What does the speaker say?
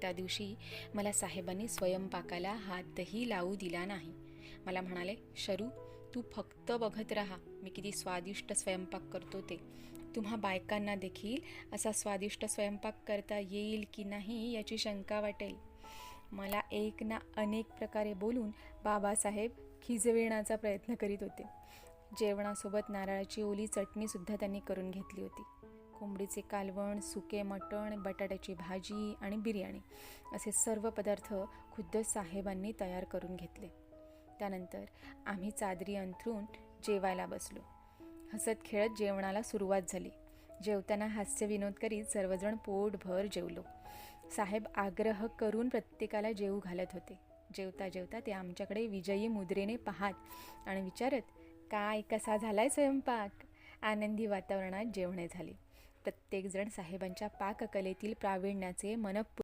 त्या दिवशी मला साहेबांनी स्वयंपाकाला हातही लावू दिला नाही. मला म्हणाले शरू तू फक्त बघत राहा मी किती स्वादिष्ट स्वयंपाक करतो ते. तुम्हा बायकांना देखील असा स्वादिष्ट स्वयंपाक करता येईल की नाही याची शंका वाटेल. मला एक ना अनेक प्रकारे बोलून बाबासाहेब खिजविण्याचा प्रयत्न करीत होते. जेवणासोबत नारळाची ओली चटणीसुद्धा त्यांनी करून घेतली होती. कोंबडीचे कालवण सुके मटण बटाट्याची भाजी आणि बिर्याणी असे सर्व पदार्थ खुद्द साहेबांनी तयार करून घेतले. त्यानंतर आम्ही चादरी अंथरून जेवायला बसलो. हसत खेळत जेवणाला सुरुवात झाली. जेवताना हास्य विनोद करीत सर्वजण पोटभर जेवलो. साहेब आग्रह करून प्रत्येकाला जेवू घालत होते. जेवता जेवता ते आमच्याकडे विजयी मुद्रेने पाहात आणि विचारत काय कसा झालाय स्वयंपाक? आनंदी वातावरणात जेवणे झाले. प्रत्येकजण साहेबांच्या पाककलेतील प्रावीण्याचे मनप